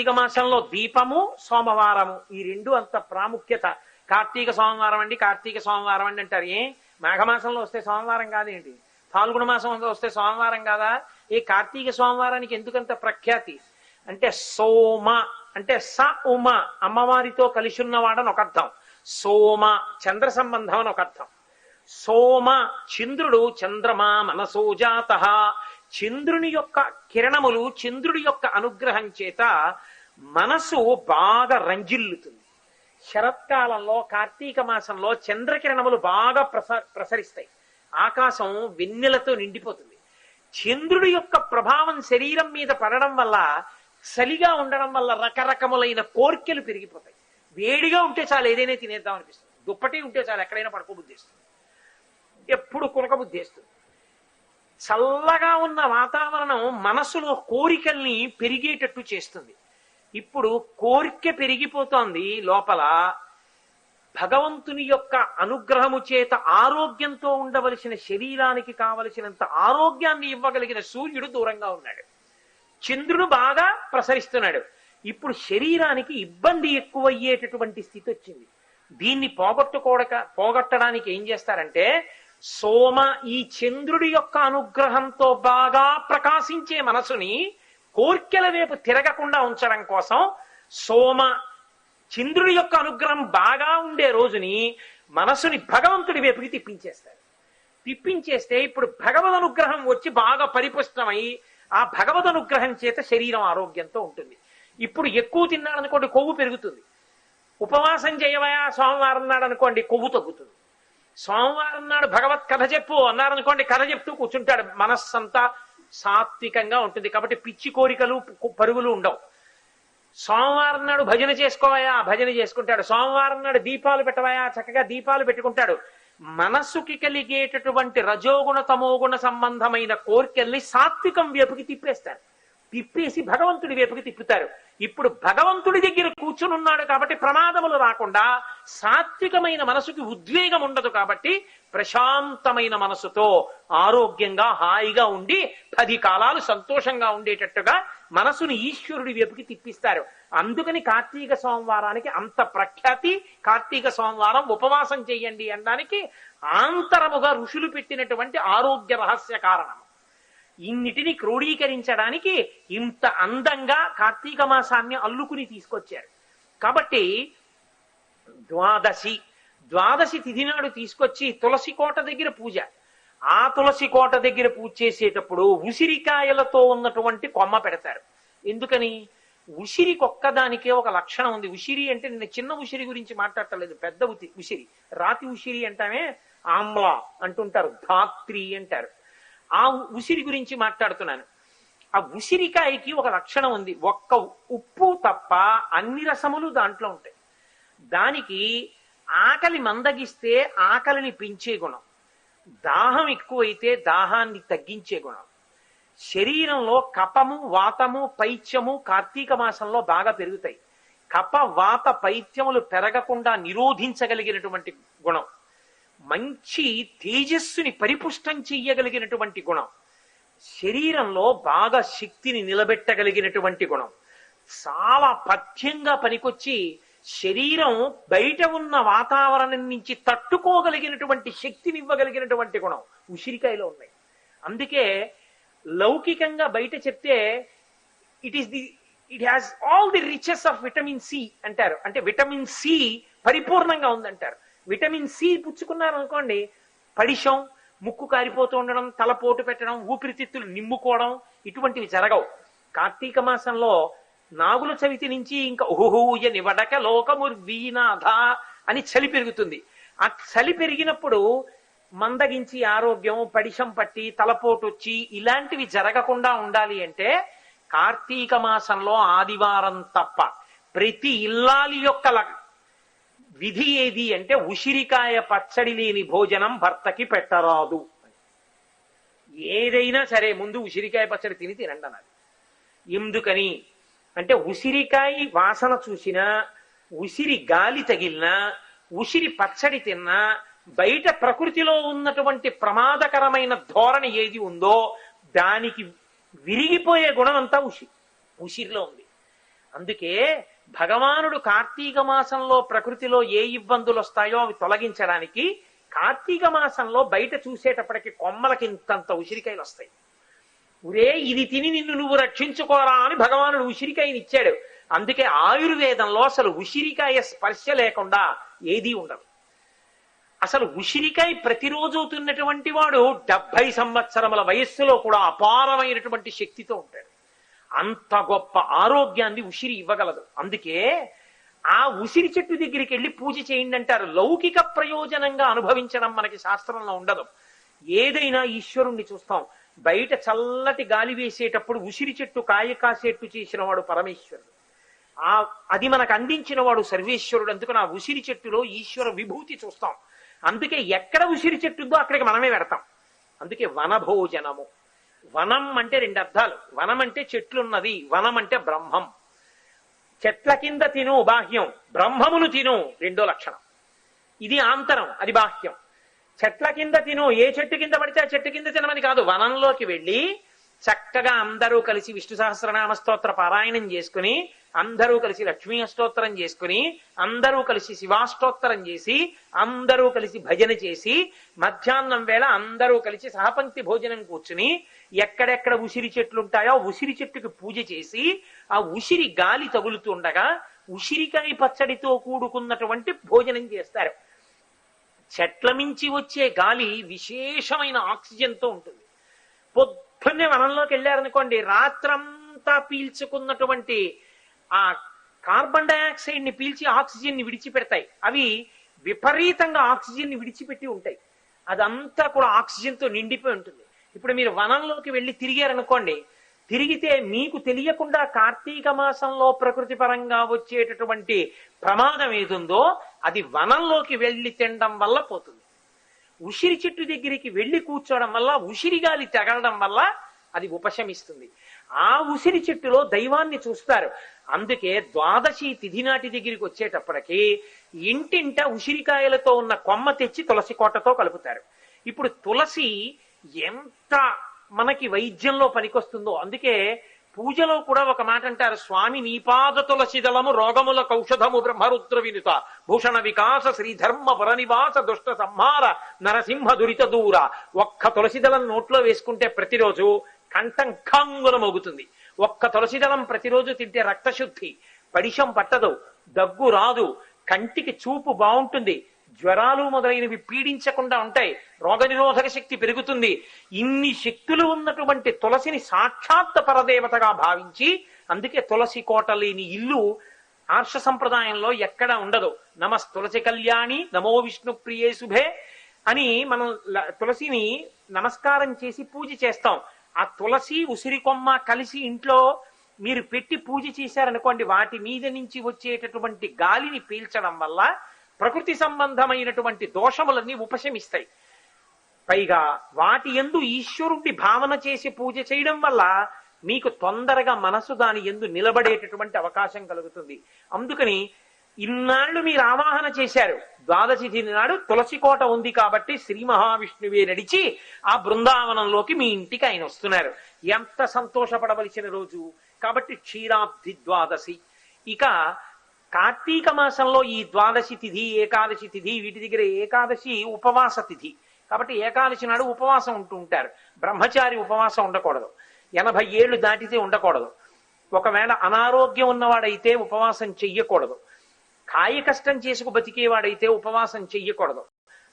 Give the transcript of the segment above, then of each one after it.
కార్తీక మాసంలో దీపము సోమవారము. ఈ రెండు అంత ప్రాముఖ్యత. కార్తీక సోమవారం అండి కార్తీక సోమవారం అండి అంటారు. ఏ? మాఘమాసంలో వస్తే సోమవారం కాదేంటి ఫాల్గుణ మాసంలో వస్తే సోమవారం కాదా? ఈ కార్తీక సోమవారానికి ఎందుకంత ప్రఖ్యాతి? అంటే సోమ అంటే స ఉమ అమ్మవారితో కలిసి ఉన్నవాడని ఒక అర్థం సోమ చంద్ర సంబంధం అని ఒక అర్థం సోమ చంద్రుడు చంద్రమా మనసోజాత చంద్రుని యొక్క కిరణములు చంద్రుడి యొక్క అనుగ్రహం చేత మనసు బాగా రంజిల్లుతుంది. శరత్కాలంలో కార్తీక మాసంలో చంద్రకిరణములు బాగా ప్రస ప్రసరిస్తాయి. ఆకాశం వెన్నెలతో నిండిపోతుంది. చంద్రుడి యొక్క ప్రభావం శరీరం మీద పడడం వల్ల చలిగా ఉండడం వల్ల రకరకములైన కోర్కెలు పెరిగిపోతాయి. వేడిగా ఉంటే చాలు ఏదైనా తినేద్దాం అనిపిస్తుంది. దుప్పటి ఉంటే చాలు ఎక్కడైనా పడుకోబుద్ధిస్తుంది ఎప్పుడు కునకబుద్ధిస్తుంది చల్లగా ఉన్న వాతావరణం మనసులో కోరికల్ని పెరిగేటట్టు చేస్తుంది. ఇప్పుడు కోరిక పెరిగిపోతోంది లోపల. భగవంతుని యొక్క అనుగ్రహము చేత ఆరోగ్యంతో ఉండవలసిన శరీరానికి కావలసినంత ఆరోగ్యాన్ని ఇవ్వగలిగిన సూర్యుడు దూరంగా ఉన్నాడు. చంద్రుడు బాగా ప్రసరిస్తున్నాడు. ఇప్పుడు శరీరానికి ఇబ్బంది ఎక్కువయ్యేటటువంటి స్థితి వచ్చింది. దీన్ని పోగొట్టుకోడక పోగొట్టడానికి ఏం చేస్తారంటే సోమ ఈ చంద్రుడి యొక్క అనుగ్రహంతో బాగా ప్రకాశించే మనసుని కోర్కెల వైపు తిరగకుండా ఉంచడం కోసం సోమ చంద్రుడి యొక్క అనుగ్రహం బాగా ఉండే రోజుని మనసుని భగవంతుడి వైపుకి తిప్పించేస్తారు తిప్పించేస్తే ఇప్పుడు భగవద్ అనుగ్రహం వచ్చి బాగా పరిపుష్టమై ఆ భగవద్ అనుగ్రహం చేత శరీరం ఆరోగ్యంతో ఉంటుంది. ఇప్పుడు ఎక్కువ తిన్నాడనుకోండి కొవ్వు పెరుగుతుంది. ఉపవాసం చేయవయా? సోమవారం నాడు అనుకోండి కొవ్వు తగ్గుతుంది. సోమవారం నాడు భగవత్ కథ చెప్పు అన్నారనుకోండి కథ చెప్తూ కూర్చుంటాడు. మనస్సంతా సాత్వికంగా ఉంటుంది. కాబట్టి పిచ్చి కోరికలు పరుగులు ఉండవు. సోమవారం నాడు భజన చేసుకోవాయా? భజన చేసుకుంటాడు. సోమవారం నాడు దీపాలు పెట్టవాయా? చక్కగా దీపాలు పెట్టుకుంటాడు. మనస్సుకి కలిగేటటువంటి రజోగుణ తమోగుణ సంబంధమైన కోరికల్ని సాత్వికం వైపుకి తిప్పేస్తాడు. తిప్పేసి భగవంతుడి వైపుకి తిప్పుతారు. ఇప్పుడు భగవంతుడి దగ్గర కూర్చుని ఉన్నాడు కాబట్టి ప్రమాదములు రాకుండా సాత్వికమైన మనసుకి ఉద్వేగం ఉండదు కాబట్టి ప్రశాంతమైన మనసుతో ఆరోగ్యంగా హాయిగా ఉండి పది కాలాలు సంతోషంగా ఉండేటట్టుగా మనసుని ఈశ్వరుడి వైపుకి తిప్పిస్తారు. అందుకని కార్తీక సోమవారానికి అంత ప్రఖ్యాతి కార్తీక సోమవారం ఉపవాసం చేయండి అనడానికి ఆంతరముగా ఋషులు పెట్టినటువంటి ఆరోగ్య రహస్య కారణం. ఇన్నిటిని క్రోడీకరించడానికి ఇంత అందంగా కార్తీక మాసాన్ని అల్లుకుని తీసుకొచ్చారు. కాబట్టి ద్వాదశి ద్వాదశి తిథి నాడు తీసుకొచ్చి తులసి కోట దగ్గర పూజ. ఆ తులసి కోట దగ్గర పూజ చేసేటప్పుడు ఉసిరికాయలతో ఉన్నటువంటి కొమ్మ పెడతారు. ఎందుకని? ఉసిరికి ఒక్కదానికే ఒక లక్షణం ఉంది. ఉసిరి అంటే నేను చిన్న ఉసిరి గురించి మాట్లాడటలేదు పెద్ద ఉతి- ఉసిరి. రాతి ఉసిరి అంటామే ఆమ్లా అంటుంటారు. ధాత్రి అంటారు. ఆ ఉసిరి గురించి మాట్లాడుతున్నాను. ఆ ఉసిరికాయకి ఒక లక్షణం ఉంది. ఒక్క ఉప్పు తప్ప అన్ని రసములు దాంట్లో ఉంటాయి. దానికి ఆకలి మందగిస్తే ఆకలిని పెంచే గుణం. దాహం ఎక్కువైతే దాహాన్ని తగ్గించే గుణం. శరీరంలో కపము వాతము పైత్యము కార్తీక మాసంలో బాగా పెరుగుతాయి. కప వాత పైత్యములు పెరగకుండా నిరోధించగలిగినటువంటి గుణం. మంచి తేజస్సుని పరిపుష్టం చెయ్యగలిగినటువంటి గుణం. శరీరంలో బాగా శక్తిని నిలబెట్టగలిగినటువంటి గుణం. చాలా పథ్యంగా పనికొచ్చి శరీరం బయట ఉన్న వాతావరణం నుంచి తట్టుకోగలిగినటువంటి శక్తిని ఇవ్వగలిగినటువంటి గుణం ఉసిరికాయలో ఉన్నాయి. అందుకే లౌకికంగా బయట చెప్తే it is the it has all the riches of vitamin C అంటారు. అంటే విటమిన్ సి పరిపూర్ణంగా ఉందంటారు. విటమిన్ సి పుచ్చుకున్నారు అనుకోండి పడిషం ముక్కు కారిపోతూ ఉండడం తలపోటు పెట్టడం ఊపిరితిత్తులు నిమ్ముకోవడం ఇటువంటివి జరగవు. కార్తీక మాసంలో నాగుల చవితి నుంచి ఇంకా ఊహూయ నివడక లోకముర్వీనాథ అని చలి పెరుగుతుంది. ఆ చలి పెరిగినప్పుడు మందగించి ఆరోగ్యం పడిషం పట్టి తలపోటు వచ్చి ఇలాంటివి జరగకుండా ఉండాలి అంటే కార్తీక మాసంలో ఆదివారం తప్ప ప్రతి ఇల్లాలి యొక్క విధి ఏది అంటే ఉసిరికాయ పచ్చడి లేని భోజనం భర్తకి పెట్టరాదు. ఏదైనా సరే ముందు ఉసిరికాయ పచ్చడి తిని తినండి అన్నది ఎందుకని? అంటే ఉసిరికాయ వాసన చూసినా ఉసిరి గాలి తగిలినా ఉసిరి పచ్చడి తిన్నా బయట ప్రకృతిలో ఉన్నటువంటి ప్రమాదకరమైన ధోరణి ఏది ఉందో దానికి విరిగిపోయే గుణం అంతా ఉసిరి. ఉసిరిలో ఉంది. అందుకే భగవానుడు కార్తీక మాసంలో ప్రకృతిలో ఏ ఇబ్బందులు వస్తాయో అవి తొలగించడానికి కార్తీక మాసంలో బయట చూసేటప్పటికి కొమ్మలకి ఇంతంత ఉసిరికాయలు వస్తాయి ఉరే ఇది తిని నిన్ను నువ్వు రక్షించుకోరా అని భగవానుడు ఉసిరికాయని ఇచ్చాడు అందుకే ఆయుర్వేదంలో అసలు ఉసిరికాయ స్పర్శ లేకుండా ఏదీ ఉండదు. అసలు ఉసిరికాయ ప్రతిరోజు తిన్నటువంటి వాడు డెబ్బై సంవత్సరముల వయస్సులో కూడా అపారమైనటువంటి శక్తితో ఉంటాడు. అంత గొప్ప ఆరోగ్యాన్ని ఉసిరి ఇవ్వగలదు. అందుకే ఆ ఉసిరి చెట్టు దగ్గరికి వెళ్ళి పూజ చేయండి అంటారు. లౌకిక ప్రయోజనంగా అనుభవించడం మనకి శాస్త్రంలో ఉండదు. ఏదైనా ఈశ్వరుణ్ణి చూస్తాం. బయట చల్లటి గాలి వేసేటప్పుడు ఉసిరి చెట్టు కాయ కాసేట్టు చేసిన వాడు పరమేశ్వరుడు. ఆ అది మనకు అందించిన వాడు సర్వేశ్వరుడు. అందుకు ఆ ఉసిరి చెట్టులో ఈశ్వర విభూతి చూస్తాం. అందుకే ఎక్కడ ఉసిరి చెట్టుందో అక్కడికి మనమే పెడతాం. అందుకే వనభోజనము. వనం అంటే రెండు అర్థాలు. వనం అంటే చెట్లున్నది వనం అంటే బ్రహ్మం. చెట్ల కింద తిను బాహ్యం బ్రహ్మమును తిను రెండో లక్షణం. ఇది ఆంతరం అది బాహ్యం. చెట్ల కింద తిను ఏ చెట్టు కింద పడితే ఆ చెట్టు కింద తినమని కాదు వనంలోకి వెళ్ళి చక్కగా అందరూ కలిసి విష్ణు సహస్రనామ స్తోత్ర పారాయణం చేసుకుని అందరూ కలిసి లక్ష్మీ అష్టోత్తరం చేసుకుని అందరూ కలిసి శివాష్టోత్తరం చేసి అందరూ కలిసి భజన చేసి మధ్యాహ్నం వేళ అందరూ కలిసి సహపంక్తి భోజనం కూర్చుని ఎక్కడెక్కడ ఉసిరి చెట్లు ఉంటాయో ఉసిరి చెట్టుకి పూజ చేసి ఆ ఉసిరి గాలి తగులుతుండగా ఉసిరికాయ పచ్చడితో కూడుకున్నటువంటి భోజనం చేస్తారు. చెట్ల మించి వచ్చే గాలి విశేషమైన ఆక్సిజన్తో ఉంటుంది. పొద్దున్నే వనంలోకి వెళ్ళారనుకోండి రాత్రంతా పీల్చుకున్నటువంటి ఆ కార్బన్ డైఆక్సైడ్ని పీల్చి ఆక్సిజన్ని విడిచిపెడతాయి. అవి విపరీతంగా ఆక్సిజన్ని విడిచిపెట్టి ఉంటాయి. అదంతా కూడా ఆక్సిజన్తో నిండిపోయి ఉంటుంది. ఇప్పుడు మీరు వనంలోకి వెళ్ళి తిరిగారనుకోండి తిరిగితే మీకు తెలియకుండా కార్తీక మాసంలో ప్రకృతి పరంగా వచ్చేటటువంటి ప్రమాదం ఏదుందో అది వనంలోకి వెళ్ళి తినడం వల్ల పోతుంది. ఉసిరి చెట్టు దగ్గరికి వెళ్ళి కూర్చోవడం వల్ల ఉసిరిగాలి తగలడం వల్ల అది ఉపశమిస్తుంది. ఆ ఉసిరి చెట్టులో దైవాన్ని చూస్తారు. అందుకే ద్వాదశి తిథి నాటి దగ్గరికి వచ్చేటప్పటికి ఇంటింట ఉసిరికాయలతో ఉన్న కొమ్మ తెచ్చి తులసి కోటతో కలుపుతారు. ఇప్పుడు తులసి ఎంత మనకి వైద్యంలో పనికొస్తుందో. అందుకే పూజలో కూడా ఒక మాట అంటారు స్వామి నీపాద తులసి దళము రోగముల కౌషధము బ్రహ్మరుద్ర వినుత భూషణ వికాస శ్రీధర్మ పరనివాస దుష్ట సంహార నరసింహ దురిత దూర. ఒక్క తులసిదలం నోట్లో వేసుకుంటే ప్రతిరోజు కంఠం ఖంగున మోగుతుంది. ఒక్క తులసిదలం ప్రతిరోజు తింటే రక్తశుద్ధి. పడిషం పట్టదు దగ్గు రాదు కంటికి చూపు బాగుంటుంది. జ్వరాలు మొదలైనవి పీడించకుండా ఉంటాయి. రోగనిరోధక శక్తి పెరుగుతుంది. ఇన్ని శక్తులు ఉన్నటువంటి తులసిని సాక్షాత్ పరదేవతగా భావించి అందుకే తులసి కోట లేని ఇల్లు ఆర్ష సంప్రదాయంలో ఎక్కడ ఉండదు. నమస్ తులసి కళ్యాణి నమో విష్ణు ప్రియే శుభే అని మనం తులసిని నమస్కారం చేసి పూజ చేస్తాం. ఆ తులసి ఉసిరి కొమ్మ కలిసి ఇంట్లో మీరు పెట్టి పూజ చేశారనుకోండి వాటి మీద నుంచి వచ్చేటటువంటి గాలిని పీల్చడం వల్ల ప్రకృతి సంబంధమైనటువంటి దోషములన్నీ ఉపశమిస్తాయి. పైగా వాటి ఎందు ఈశ్వరుడి భావన చేసి పూజ చేయడం వల్ల మీకు తొందరగా మనసు దాని ఎందు నిలబడేటటువంటి అవకాశం కలుగుతుంది. అందుకని ఇన్నాళ్ళు మీరు ఆవాహన చేశారు. ద్వాదశి తిథి నాడు తులసి కోట ఉంది కాబట్టి శ్రీ మహావిష్ణువే నడిచి ఆ బృందావనంలోకి మీ ఇంటికి ఆయన వస్తున్నారు. ఎంత సంతోషపడవలసిన రోజు. కాబట్టి క్షీరాబ్ది ద్వాదశి. ఇక కార్తీక మాసంలో ఈ ద్వాదశి తిథి ఏకాదశి తిథి వీటి దగ్గర ఏకాదశి ఉపవాస తిథి. కాబట్టి ఏకాదశి నాడు ఉపవాసం ఉంటూ ఉంటారు. బ్రహ్మచారి ఉపవాసం ఉండకూడదు. ఎనభై ఏళ్ళు దాటితే ఉండకూడదు. ఒకవేళ అనారోగ్యం ఉన్నవాడైతే ఉపవాసం చెయ్యకూడదు. కాయ కష్టం చేసుకు బతికేవాడైతే ఉపవాసం చెయ్యకూడదు.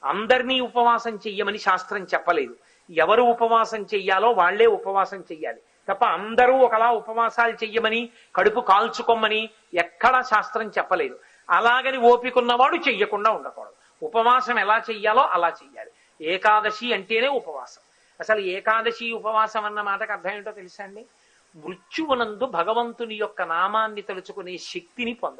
అందరినీ ఉపవాసం చెయ్యమని శాస్త్రం చెప్పలేదు. ఎవరు ఉపవాసం చెయ్యాలో వాళ్ళే ఉపవాసం చెయ్యాలి. తప్ప అందరూ ఒకలా ఉపవాసాలు చెయ్యమని కడుపు కాల్చుకోమని ఎక్కడా శాస్త్రం చెప్పలేదు. అలాగని ఓపికన్నవాడు చెయ్యకుండా ఉండకూడదు. ఉపవాసం ఎలా చెయ్యాలో అలా చెయ్యాలి. ఏకాదశి అంటేనే ఉపవాసం. అసలు ఏకాదశి ఉపవాసం అన్న మాటకు అర్థం ఏంటో తెలుసా అండి? మృత్యువునందు భగవంతుని యొక్క నామాన్ని తలుచుకునే శక్తిని పొందాలి